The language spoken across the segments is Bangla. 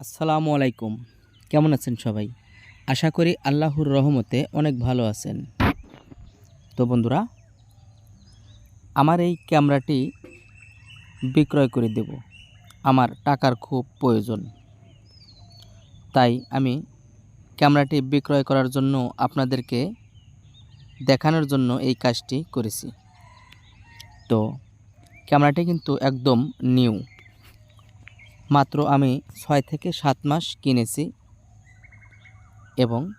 আসসালামু আলাইকুম। কেমন আছেন সবাই? আশা করি আল্লাহর রহমতে অনেক ভালো আছেন। তো বন্ধুরা, আমার এই ক্যামেরাটি বিক্রয় করে দেব। আমার টাকার খুব প্রয়োজন। তাই আমি ক্যামেরাটি বিক্রয় করার জন্য আপনাদেরকে দেখানোর জন্য এই কাজটি করেছি। তো ক্যামেরাটি কিন্তু একদম নিউ। মাত্র আমি ছয় থেকে সাত মাস কিনেছি এবং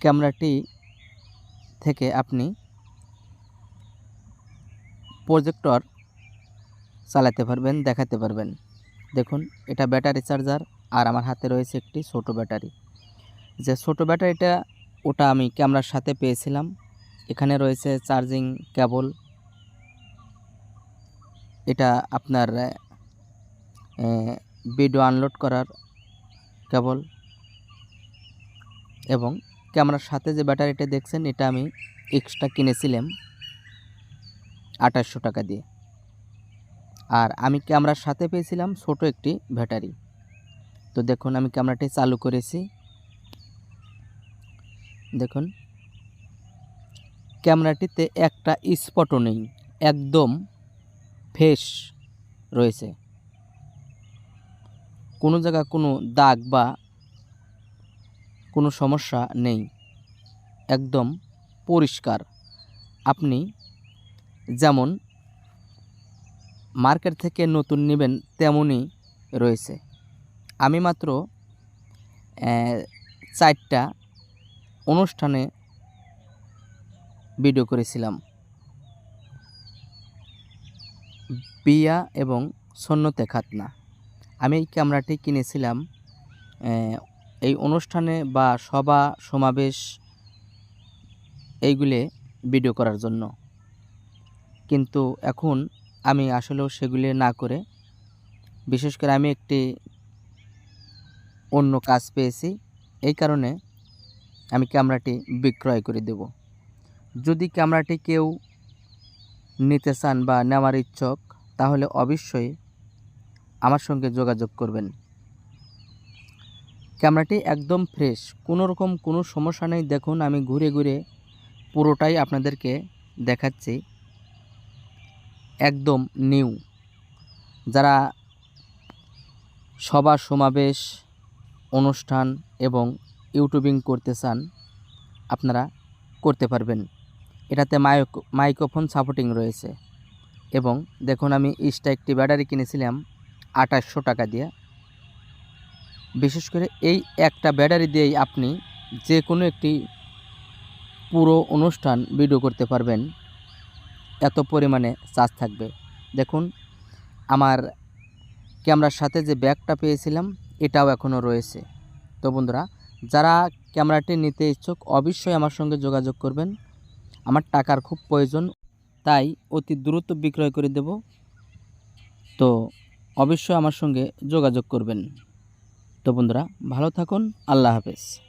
ক্যামেরাটি থেকে আপনি প্রজেক্টর চালাতে পারবেন, দেখাতে পারবেন। দেখুন, এটা ব্যাটারি চার্জার আর আমার হাতে রয়েছে একটি ছোট ব্যাটারি। যে ছোট ব্যাটারিটা, ওটা আমি ক্যামেরার সাথে পেয়েছিলাম। এখানে রয়েছে চার্জিং কেবল। এটা আপনার ভিডিও আনলোড করার কেবল এবং ক্যামেরার সাথে যে ব্যাটারিটা দেখছেন, এটা আমি এক্সট্রা কিনেছিলাম আঠাশশো টাকা দিয়ে। আর আমি ক্যামেরার সাথে পেয়েছিলাম ছোট একটি ব্যাটারি। তো দেখুন, আমি ক্যামেরাটি চালু করেছি। দেখুন, ক্যামেরাটিতে একটা স্পটও নেই, একদম ফ্রেশ রয়েছে। কোনো জায়গায় কোনো দাগ বা কোনো সমস্যা নেই। একদম পরিষ্কার। আপনি যেমন মার্কেট থেকে নতুন নেবেন তেমনই রয়েছে। আমি মাত্র চারটা অনুষ্ঠানে ভিডিও করেছিলাম। বিয়া এবং সন্ন্যতে খাতনা। আমি এই ক্যামেরাটি কিনেছিলাম এই অনুষ্ঠানে বা সভা, সমাবেশ এইগুলি ভিডিও করার জন্য। কিন্তু এখন আমি আসলেও সেগুলি না করে, বিশেষ করে আমি একটি অন্য কাজ পেয়েছি, এই কারণে আমি ক্যামেরাটি বিক্রয় করে দেব। যদি ক্যামেরাটি কেউ নিতে চান বা নেওয়ার ইচ্ছুক, তাহলে অবশ্যই আমার সঙ্গে যোগাযোগ করবেন। ক্যামেরাটি একদম ফ্রেশ, কোনো রকম কোনো সমস্যা নেই। দেখুন, আমি ঘুরে ঘুরে পুরোটাই আপনাদেরকে দেখাচ্ছি। একদম নিউ। যারা সভা, সমাবেশ, অনুষ্ঠান এবং ইউটিউবিং করতে চান, আপনারা করতে পারবেন। এটাতে মাইক, মাইক্রোফোন সাপোর্টিং রয়েছে। এবং দেখুন, আমি ইস্টা একটি ব্যাটারি কিনেছিলাম। আঠাশশো টাকা দিয়ে। বিশেষ করে এই একটা ব্যাটারি দিয়েই আপনি যে কোনো একটি পুরো অনুষ্ঠান ভিডিও করতে পারবেন। এত পরিমাণে চার্জ থাকবে। দেখুন, আমার ক্যামেরার সাথে যে ব্যাগটা পেয়েছিলাম, এটাও এখনও রয়েছে। তো বন্ধুরা, যারা ক্যামেরাটি নিতে ইচ্ছুক, অবশ্যই আমার সঙ্গে যোগাযোগ করবেন। আমার টাকার খুব প্রয়োজন, তাই অতি দ্রুত বিক্রয় করে দেব। তো অবশ্যই আমার সঙ্গে যোগাযোগ করবেন। তো বন্ধুরা ভালো থাকুন আল্লাহ হাফেজ।